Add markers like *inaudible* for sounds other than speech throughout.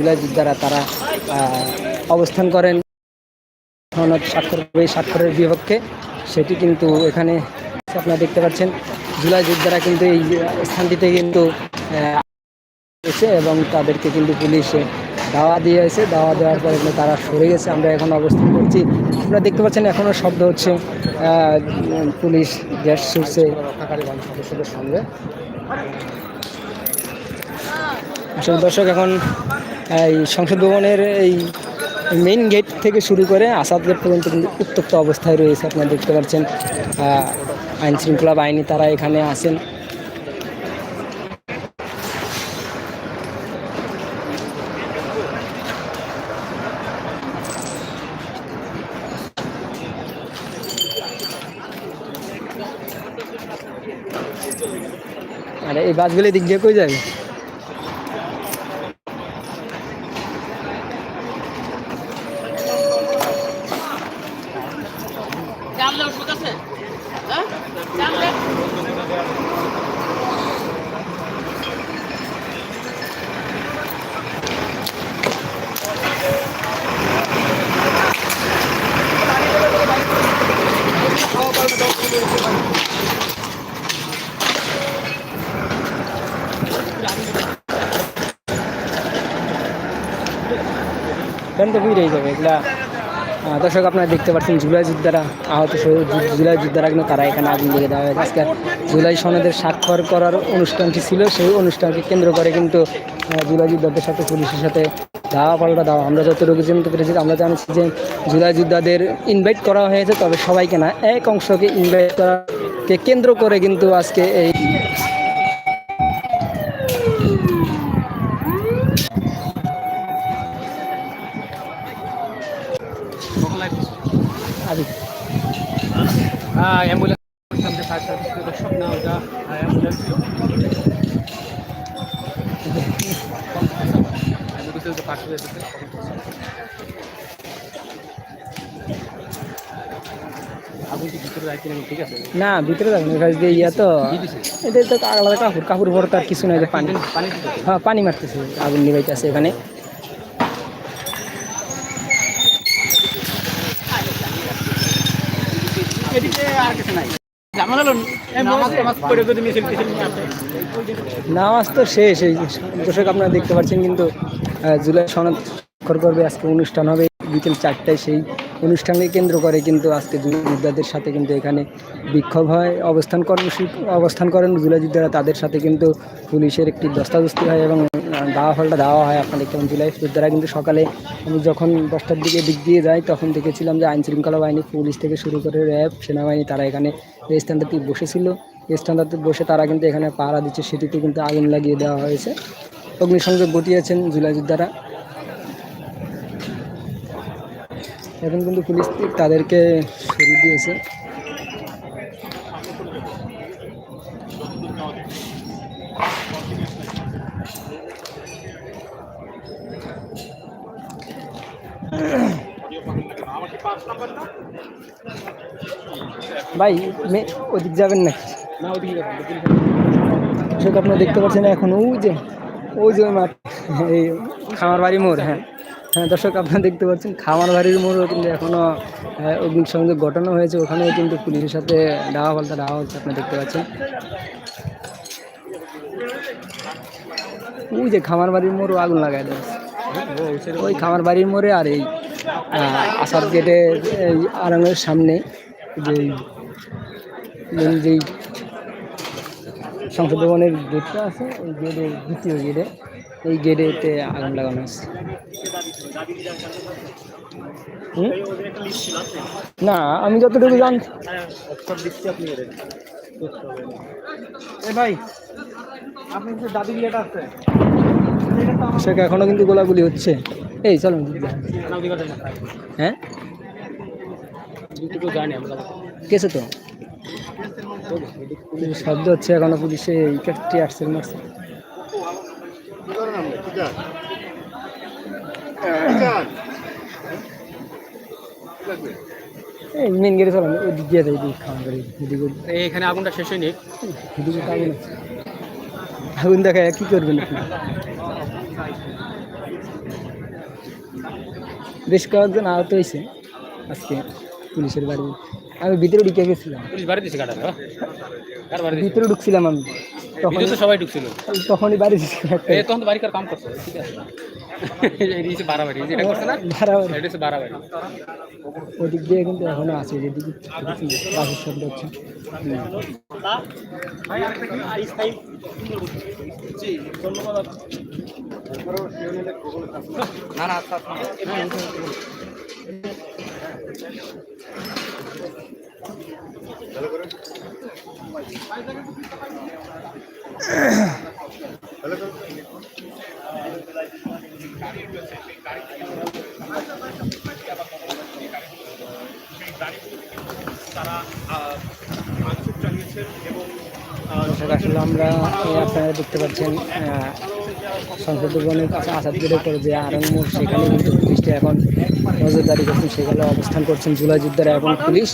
জুলাই যোদ্ধারা তারা অবস্থান করেন, সনদ স্বাক্ষর এই স্বাক্ষরের বিপক্ষে, সেটি কিন্তু এখানে আপনারা দেখতে পাচ্ছেন। জুলাই যোদ্ধারা কিন্তু এই স্থানটিতে কিন্তু এসে এবং তাদেরকে কিন্তু পুলিশে দাওয়া দিয়েছে, দাওয়া দেওয়ার পরে তারা সরে গেছে, আমরা এখন অবস্থান করছি। আপনারা দেখতে পাচ্ছেন এখনও শব্দ হচ্ছে পুলিশ গ্যাস ছুটছে। সদস্যদের সঙ্গে আসলে দর্শক, এখন এই সংসদ ভবনের এই মেইন গেট থেকে শুরু করে আসাদ গেট পর্যন্ত কিন্তু উত্তপ্ত অবস্থায় রয়েছে, আপনারা দেখতে পাচ্ছেন। আইন শৃঙ্খলা বাহিনী তারা এখানে আসেন আরে এই বাসগুলি দিক দিয়ে কই যাবে তো হয়ে যাবে। এগুলা দর্শক আপনারা দেখতে পাচ্ছেন, জুলাই যোদ্ধারা আহত জুলাই যোদ্ধারা কিন্তু তারা এখানে আগুন লেগে দেওয়া হয়েছে। আজকে জুলাই সনদের স্বাক্ষর করার অনুষ্ঠানটি ছিল, সেই অনুষ্ঠানকে কেন্দ্র করে কিন্তু জুলাই যোদ্ধাদের সাথে, পুলিশের সাথে দাওয়া পাল্টা দাওয়া। আমরা যতটুকু জানতে পেরেছি, আমরা জানছি যে জুলাই যোদ্ধাদের ইনভাইট করা হয়েছে, তবে সবাইকে না, এক অংশকে ইনভাইট করাকে কেন্দ্র করে কিন্তু আজকে এই অ্যাম্বুলেন্স সামনে ফায়ার সার্ভিস সব না ওটা অ্যাম্বুলেন্স ভিতরে না যাবেন দিয়ে ইয়া তো এটা তো আলাদা কাপড় কাপড় পরে তার কিছু নাই যে পানি। হ্যাঁ পানি মারতেছে আগুন নিবাইতে আছে এখানে। এদিকে আর কিছু নাই। নামাজ তো শেষ এই দর্শক আপনারা দেখতে পাচ্ছেন কিন্তু জুলাই সনদ করবে আজকে অনুষ্ঠান হবে বিকেল চারটায় সেই অনুষ্ঠানকে কেন্দ্র করে কিন্তু আজকে জুলাই সাথে কিন্তু এখানে বিক্ষোভ হয়। অবস্থান কর্মসূচি অবস্থান করেন জুলাইযোদ্ধারা তাদের সাথে কিন্তু পুলিশের একটি দস্তাদস্তি হয় এবং দাওয়া ফলটা দেওয়া হয় আপনারা দেখতে পাবেন জুলাই যোদ্ধারা কিন্তু সকালে আমি যখন দশটার দিকে দিক দিয়ে যাই তখন দেখেছিলাম যে আইন শৃঙ্খলা বাহিনী, পুলিশ থেকে শুরু করে র্যাব, সেনাবাহিনী, তারা এখানে স্থানটাতে বসেছিল। স্থানটাতে বসে তারা কিন্তু এখানে পাহারা দিচ্ছে। সেটিতে কিন্তু আগুন লাগিয়ে দেওয়া হয়েছে। অগ্নিসংযোগ ঘটিয়েছেন জুলাই যোদ্ধারা। এখন কিন্তু পুলিশ তাদেরকে সরিয়ে দিয়েছে। ভাই ওদিক যাবেন না দর্শক আপনারা দেখতে পাচ্ছেন এখন? ওই যে ওই যে মাঠ খামার বাড়ি মোড় হ্যাঁ। হ্যাঁ দর্শক, আপনারা দেখতে পাচ্ছেন খামার বাড়ির মোড়ও কিন্তু এখনও অগ্নিসংযোগ ঘটানো হয়েছে। ওখানেও কিন্তু পুলিশের সাথে ডাওয়া পাল্টা ডাওয়া হচ্ছে, আপনারা দেখতে পাচ্ছেন। ওই যে খামার বাড়ির মোড়ও আগুন লাগাই দেয়। ওই খামার বাড়ির মোড়ে আর এই গেটের এই আরামের সামনে যে যেই সংসদ ভবনের গেটটা আছে ওই গেটে দ্বিতীয় গেটে এই গেটেতে আগুন লাগানো হুম? না আমি যতটুকু জানছি এ ভাই আপনি যে দাদি বিয়েটা আছে সেটা এখনও কিন্তু গোলাগুলি হচ্ছে। এই চলো হ্যাঁ? দুটো জানি আমরা। কেছে তো? শব্দ হচ্ছে এখনও পুলিশে কেটে আসছে মারছে। মেন দিয়ে খাওয়া এদিকে। এখানে আগুনটা শেষ হয়নি। এদিকে আগুন আছে। আগুন দেখা কি করবেন আপনি? বেশ কয়েকজন আহত হয়েছে আজকে পুলিশের বাড়ি আমি ভিতরে ঢুকে গেছিলাম। পুলিশ বাড়ি দিছে কাটা কার বাড়ি ভিতরে ঢুকছিলাম আমি। তখন তো সবাই ঢুকছিল। তখনই বাড়ি দিচ্ছি একটা। এ তখন তো বাড়ি কার কাম করছে? ঠিক আছে। *laughs* এই দিছে বাড়াবাড়ি যেটা করছে না? বাড়াবাড়ি। এটা হচ্ছে বাড়াবাড়ি ওদিক দিয়ে কিন্তু এখনও আছে যেদিকে বাসের শব্দ হচ্ছে। না না আচ্ছা আচ্ছা দর্শক আসলে আমরা আপনারা দেখতে পাচ্ছেন সংসদ ভবনের কাছে আসাদ পরে যে আরঙ্গমোড় সেখানে কিন্তু পুলিশটা এখন নজরদারি করছেন সেখানে অবস্থান করছেন জুলাই যোদ্ধারা এবং পুলিশ।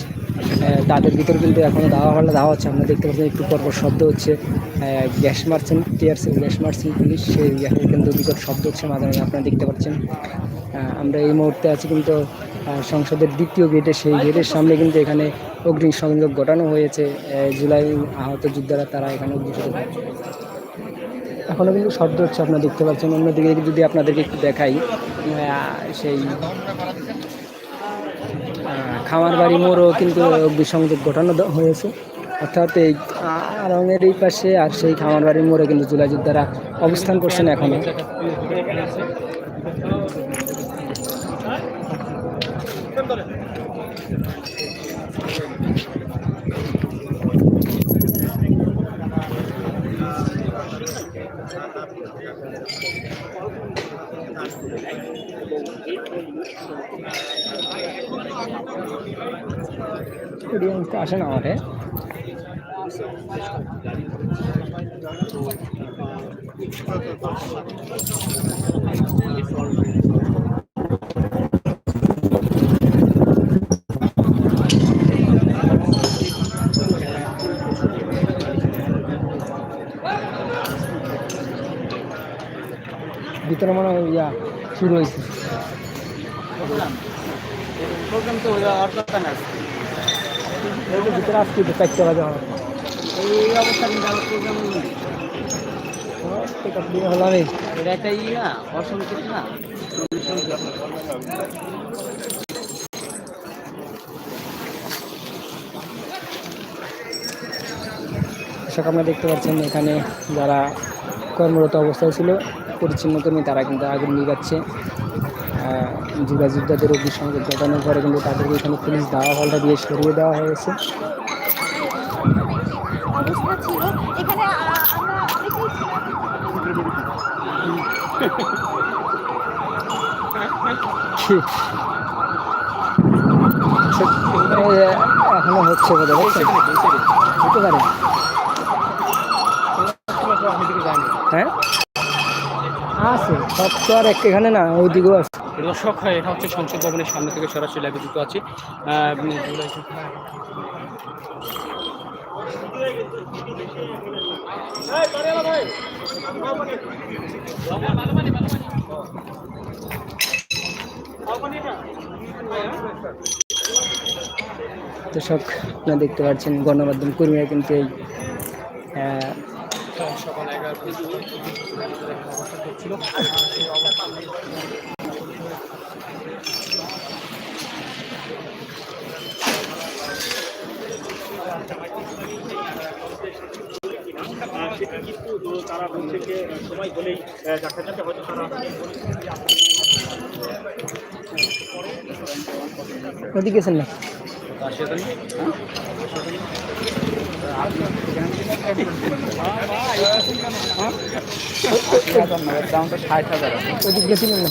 তাদের ভিতর কিন্তু এখনও দাওয়া হলে দাওয়া হচ্ছে। আমরা দেখতে পাচ্ছেন একটু পরপর শব্দ হচ্ছে। গ্যাস মারছেন টিয়ারসেল গ্যাস মারছেন পুলিশ। সেই গ্যাসের কিন্তু বিকট শব্দ হচ্ছে মাঝে মাঝে আপনারা দেখতে পাচ্ছেন। আমরা এই মুহূর্তে আছি কিন্তু সংসদের দ্বিতীয় গেটে। সেই গেটের সামনে কিন্তু এখানে অগ্নি সংযোগ ঘটানো হয়েছে। জুলাই আহত যোদ্ধারা তারা এখানে অগ্নিসংযোগ এখনও কিন্তু শব্দ হচ্ছে, আপনারা দেখতে পাচ্ছেন। অন্যদিকে যদি আপনাদেরকে একটু দেখাই সেই খামার বাড়ি মোড়ও কিন্তু অগ্নিসংযোগ ঘটানো হয়েছে। অর্থাৎ এই রঙের এই পাশে আর সেই খামার বাড়ির মোড়ে কিন্তু জুলাইজুর দ্বারা অবস্থান করছেন এখনও অডিয়েন্স তো আসে না আমাকে। ভিতরে মনে হয় ইয়া শুরু হয়েছে। প্রোগ্রাম তো আর দরকার না যে ভিতরে তো চারটে বাজে আমার এই অবস্থা কিন্তু আমার প্রোগ্রাম দিয়ে হলাম এই এটা একটা ই না অসংখ্য না? দর্শক আপনারা দেখতে পাচ্ছেন এখানে যারা কর্মরত অবস্থায় ছিল পরিচ্ছন্ন কর্মী তারা কিন্তু আগুন নিগাচ্ছে যুগা যোদ্ধাদের অগ্নিসংযোগ ঘটানোর পরে কিন্তু তাদেরকে এখানে পুলিশ দাওয়া হলটা দিয়ে সরিয়ে দেওয়া হয়েছে। এখানে হচ্ছে হয়? হতে পারে। হ্যাঁ? আছে সব তো আর এক- এখানে না ওইদিকেও আছে। দর্শক, এটা হচ্ছে সংসদ ভবনের সামনে থেকে সরাসরি লাইভে যুক্ত আছি। দর্শক, আপনারা দেখতে পাচ্ছেন, গণমাধ্যম কর্মীরা কিন্তু এই সকাল তারা হচ্ছে যে সময় হলেই দেখা যাবে হয়তো তারা ওদিকে গেছেন না। দামটা ষাট হাজার ওদিকে গেছিলেন না?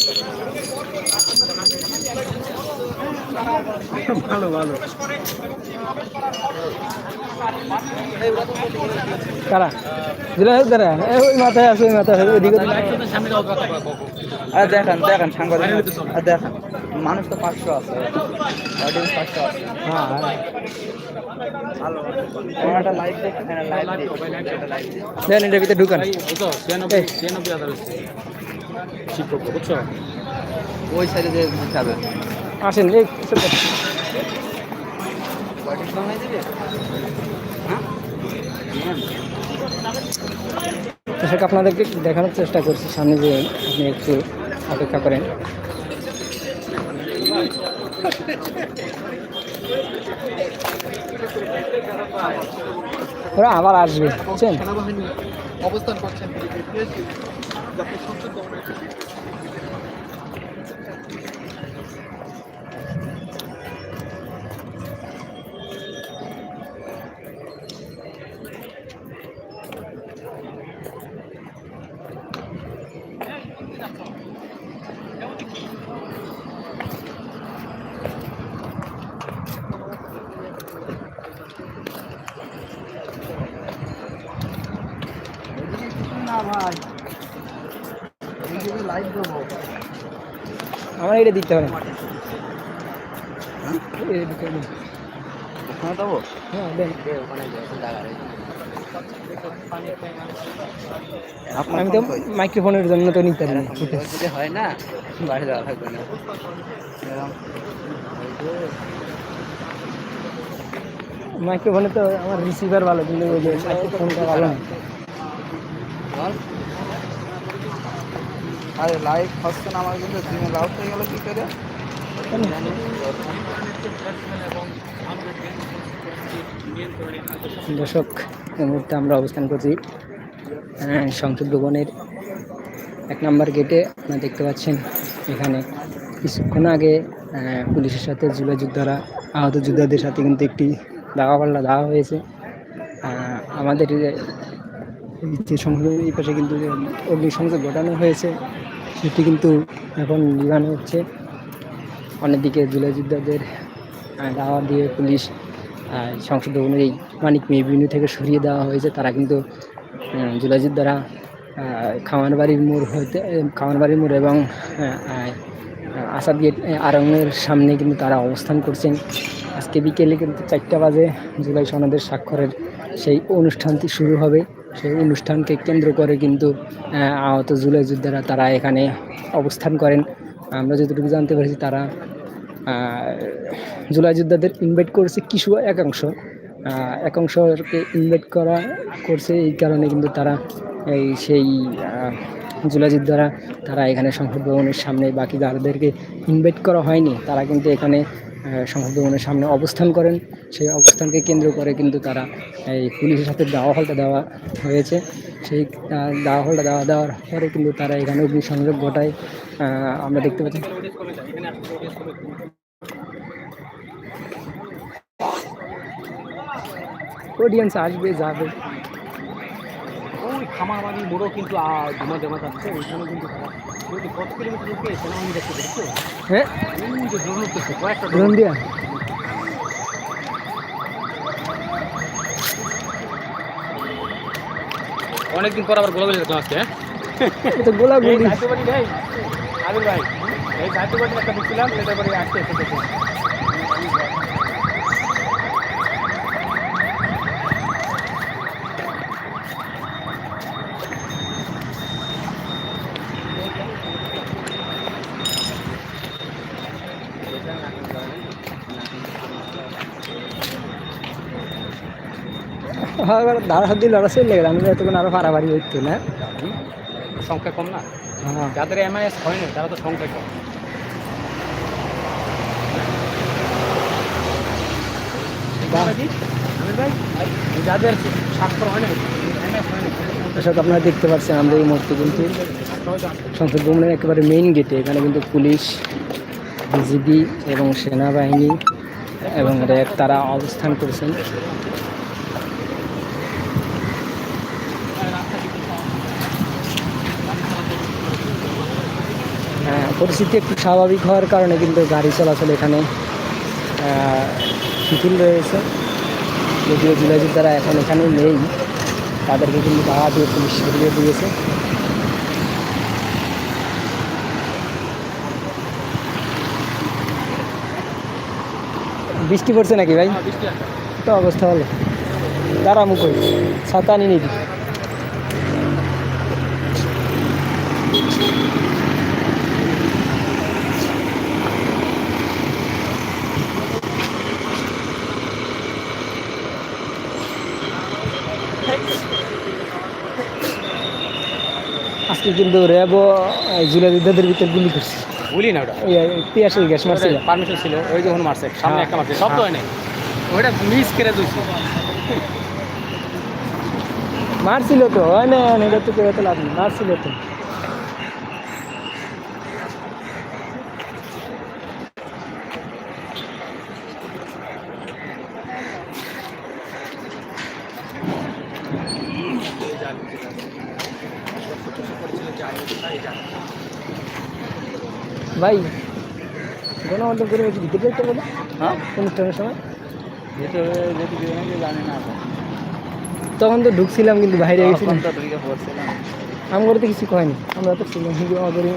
ভালো ভালো। কারা? ওই মাথায় আছে ওই মাথায় আছে ওইদিকে দেখান দেখান সাংবাদিক। আর দেখান। মানুষ তো পাঁচশো আছে। অডিয়েন্স পাঁচশো আছে। হ্যাঁ। দেন এটার ভিতরে ঢুকান। শিক্ষক বুঝছ? ওই সাইডে যে যাবে। আসেন, এই আপনাদেরকে দেখানোর চেষ্টা করছি, সামনে যে আপনি একটু অপেক্ষা করেন। ওরা আবার আসবে, বুঝছেন? অবস্থান করছেন আমার এটা দিতে দেবো হ্যাঁ আমি তো মাইক্রোফোনের জন্য তো নিতে পারি হয় না। যাওয়া থাকবে না মাইক্রোফোনে তো আমার রিসিভার ভালো কিন্তু ওই যে মাইক্রোফোনটা ভালো না। আরে লাইভ হচ্ছে না আমার কিন্তু জিমে লাউড হয়ে গেল কি করে? দর্শক, এই মুহূর্তে আমরা অবস্থান করছি সংসদ ভবনের এক নম্বর গেটে। আপনারা দেখতে পাচ্ছেন, এখানে কিছুক্ষণ আগে পুলিশের সাথে জুলাই যোদ্ধারা, আহত যোদ্ধাদের সাথে কিন্তু একটি দাওয়া পাল্লা দেওয়া হয়েছে। আমাদের যে- এই সংসদের এই পাশে কিন্তু অগ্নিসংযোগ ঘটানো হয়েছে। সেটি কিন্তু এখন নিবানো হচ্ছে। অন্যদিকে জুলাই যোদ্ধাদের দাওয়া দিয়ে পুলিশ সংসদ ভবনের এই মানিক মেবিনু থেকে সরিয়ে দেওয়া হয়েছে। তারা কিন্তু আহ, জুলাই যোদ্ধারা খাওয়ান বাড়ির মোড় হইতে খাওয়ান বাড়ির মোড় এবং আসাদ গেট আরঙের সামনে কিন্তু তারা অবস্থান করছেন। আজকে বিকেলে কিন্তু চারটা বাজে জুলাই সনদের স্বাক্ষরের সেই অনুষ্ঠানটি শুরু হবে। সেই অনুষ্ঠানকে কেন্দ্র করে কিন্তু আহত জুলাই যোদ্ধারা তারা এখানে অবস্থান করেন। আমরা যতটুকু জানতে পেরেছি তারা জুলাই যোদ্ধাদের ইনভাইট করেছে কিছু একাংশ। একাংশকে ইনভাইট করা করছে এই কারণে কিন্তু তারা এই সেই জুলাই যোদ্ধারা তারা এখানে সংসদ ভবনের সামনে বাকি যাদেরকে ইনভাইট করা হয়নি, তারা কিন্তু এখানে আহ, সংসদ ভবনের সামনে অবস্থান করেন। সেই অবস্থানকে কেন্দ্র করে কিন্তু তারা এই পুলিশের সাথে দাওয়া হলটা দেওয়া হয়েছে। সেই দাওয়া হলটা দেওয়া দেওয়ার পরে কিন্তু তারা এখানে অগ্নিসংযোগ ঘটায়। আমরা দেখতে পাচ্ছি। অডিয়েন্স আসবে যাবে। ওই খামারবাড়ি মোড়ও কিন্তু জমা জমা যাচ্ছে ওইখানে কিন্তু কত কিলোমিটার উঠে সেনাবাহিনী দেখতে দেখছ? হ্যাঁ ওই যে ড্রোন উঠতেছে কয়েকটা ড্রোন দিয়া? অনেকদিন পর আবার গোলাগুলি দেখলাম আজকে হ্যাঁ? গোলাগুলি। ভাই আবির ভাই এই জাতীয়বাদী একটা ঢুকছিলাম সেটা পরে আসতে এসে দেখলাম দাঁড়া চলে আমি এতক্ষণ আরও পারাবাড়ি হইতো না। সংখ্যা কম না? হ্যাঁ। যাদের এমআইএস হয় না তারা তো সংখ্যা কম। যাদের স্বাক্ষর আপনারা দেখতে পাচ্ছেন আমরা এই মুহূর্তে কিন্তু সংসদ ভবনের একেবারে মেইন গেটে এখানে কিন্তু পুলিশ বিজিবি এবং সেনাবাহিনী এবং র্যাব তারা অবস্থান করেছেন। পরিস্থিতি একটু স্বাভাবিক হওয়ার কারণে কিন্তু গাড়ি চলাচল এখানে শিথিল রয়েছে। যদিও জুলাই যোদ্ধারা এখন এখানে নেই তাদেরকে কিন্তু তাড়া দিয়ে পুলিশ সরিয়ে দিয়েছে। বৃষ্টি পড়ছে নাকি ভাই? তো অবস্থা হলো দাঁড়া মুখ ছাতা নিয়ে নিবি। আজকে কিন্তু র‍্যাবো জুলাই যোদ্ধাদের ভিতরে গুলি করছে। গুলি না ওটা? তিয়াশি গ্যাস মারছিল। পারমিশন ছিল ওই যখন মারছে সামনে হ্যাঁ। একটা মারছে সব তো হয় নাই। ওটা মিস করে দিয়েছে। মারছিল তো হয় না এটা তো কেউ তো লাভ নেই মারছিল তো। ভাই গণমাধ্যম করে বলছি ভিতরে যাইতে বলে? হ্যাঁ? অনুষ্ঠানের সময়? ভিতরে যেতে দিবে নাকি জানি না। তখন তো ঢুকছিলাম কিন্তু বাইরে গেছিলাম। আমার তো কিছু কয়নি। আমরা তো ছিলাম কিন্তু আমাদেরই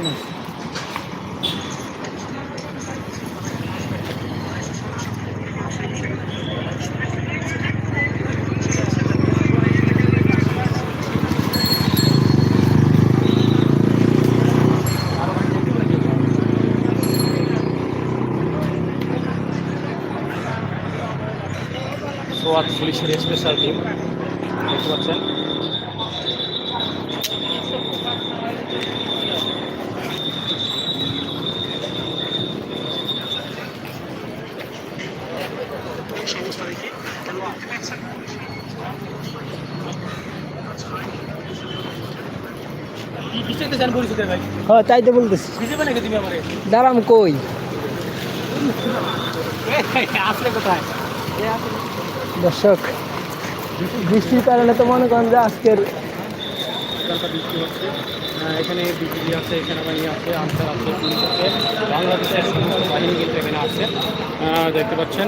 সোয়াত পুলিশের স্পেশাল টিম দেখতে পাচ্ছেন। হ্যাঁ তাই তো বলতেছি। দাঁড়াম কই? আসলে কোথায়? দর্শক বৃষ্টির কারণে তো মনে করেন যে আজকের বৃষ্টি হচ্ছে। এখানে বিজিবি আছে সেনাবাহিনী আছে আনসার আছে পুলিশ আছে। বাংলাদেশের সমস্ত বাহিনী কিন্তু এখানে আছে। দেখতে পাচ্ছেন।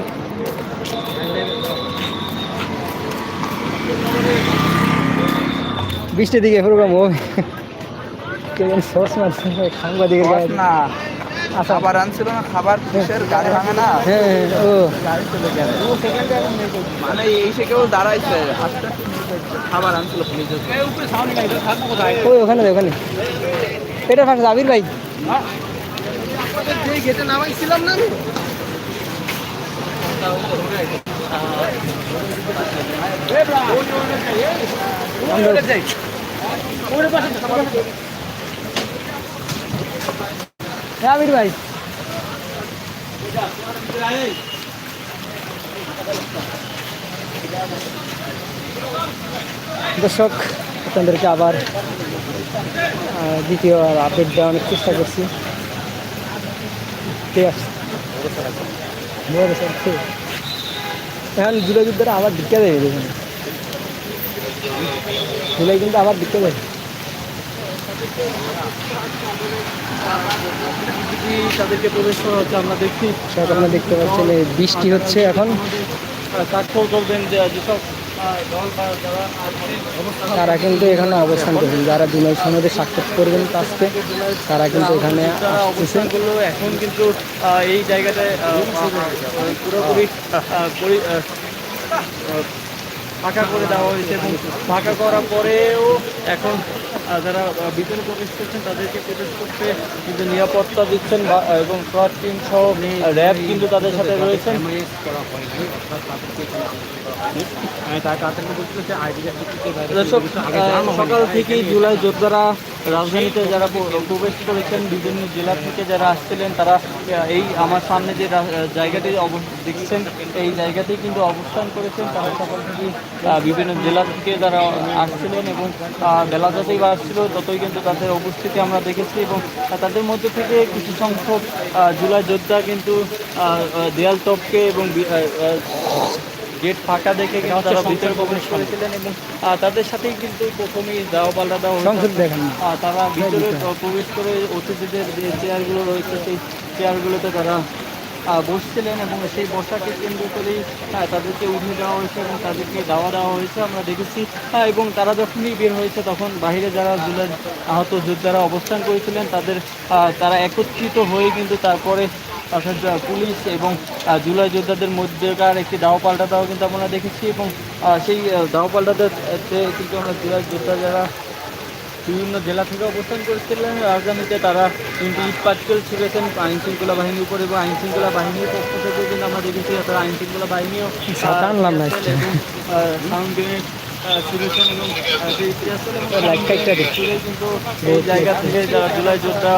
বৃষ্টির দিকে প্রোগ্রাম হবে। কেমন সস মারছে সাংবাদিকের না। খাবার আনছিল না খাবার কিসের? গাড়ি ভাঙে না? হ্যাঁ ও। গাড়ি চলে গেল। মানে এই সে কেউ দাঁড়াইছে খাবার আনছিল পুলিশ এই উপরে সাউন্ড নাই তো থাকব কোথায় ওই ওখানে ওখানে। এটা ফাঁস আবির ভাই। গেটে নামাইছিলাম না আমি। হ্যাঁ ভাই। দর্শক, আপনাদেরকে আবার দ্বিতীয় আপডেট দেওয়ানোর চেষ্টা করছি। আছে। এখন জুলাই যুদ্ধটা আবার ঢুকে দেবে দেখুন। জুলাই কিন্তু আবার ঢুকে দেবে তাদেরকে প্রবেশ করা হচ্ছে আমরা দেখছি। সব আপনারা দেখতে পাচ্ছেন বৃষ্টি হচ্ছে এখন। স্বাক্ষর করবেন যে যেসব তারা কিন্তু এখানে অবস্থান করবেন। যারা জুলাই সনদে সাক্ষাৎ করবেন আজকে তারা কিন্তু এখানে যারা অবস্থান করল এখন কিন্তু এই জায়গাটায় পুরোপুরি ফাঁকা করে দেওয়া হয়েছে এবং ফাঁকা করার পরেও এখন যারা ভিতরে প্রবেশ করছেন তাদেরকে প্রবেশ করতে কিন্তু নিরাপত্তা দিচ্ছেন বা এবং সোয়াট টিম সহ র্যাব কিন্তু তাদের সাথে রয়েছেন। সকাল থেকেই জুলাই যোদ্ধারা রাজধানীতে যারা প্রবেশ করেছেন বিভিন্ন জেলা থেকে যারা আসছিলেন তারা এই আমার সামনে যে জায়গাটি দেখছেন এই জায়গাতেই কিন্তু অবস্থান করেছেন। তারা সকাল থেকে আহ, বিভিন্ন জেলা থেকে যারা আসছিলেন এবং বেলা যতই বা আসছিল ততই কিন্তু তাদের উপস্থিতি আমরা দেখেছি এবং তাদের মধ্যে থেকে কিছু সংখ্যক জুলাই যোদ্ধা কিন্তু দেয়াল টপকে এবং গেট ফাঁকা দেখে কিন্তু তারা ভিতরে প্রবেশ করেছিলেন এবং তাদের সাথেই কিন্তু প্রথমেই দেওয়া পাল্টা তারা ভিতরে প্রবেশ করে অতিথিদের যে চেয়ারগুলো রয়েছে সেই চেয়ারগুলোতে তারা বসছিলেন এবং সেই বসাকে কেন্দ্র করেই তাদেরকে উঠে দেওয়া হয়েছে এবং তাদেরকে দাওয়া দেওয়া হয়েছে। আমরা দেখেছি এবং তারা যখনই বের হয়েছে তখন বাইরে যারা জুলাই আহত যোদ্ধারা অবস্থান করেছিলেন তাদের আহ, তারা একত্রিত হয়ে কিন্তু তারপরে অর্থাৎ পুলিশ এবং জুলাই যোদ্ধাদের মধ্যেকার একটি দাও পাল্টা দাও কিন্তু আমরা দেখেছি এবং সেই দাও পাল্টাতে কিন্তু আমরা জুলাই যোদ্ধা যারা বিভিন্ন জেলা থেকে অবস্থান করেছিলেন রাজধানীতে তারা কিন্তু ইট পাটকেল ছিঁড়েছেন আইন শৃঙ্খলা বাহিনীর উপর এবং আইন শৃঙ্খলা বাহিনীর পক্ষ থেকে কিন্তু আমরা দেখেছি অর্থাৎ আইন শৃঙ্খলা বাহিনীও আনলাম এবং সাউন্ড ছিঁড়েছেন এবং সেই কিন্তু জায়গা থেকে যারা জুলাই যোদ্ধা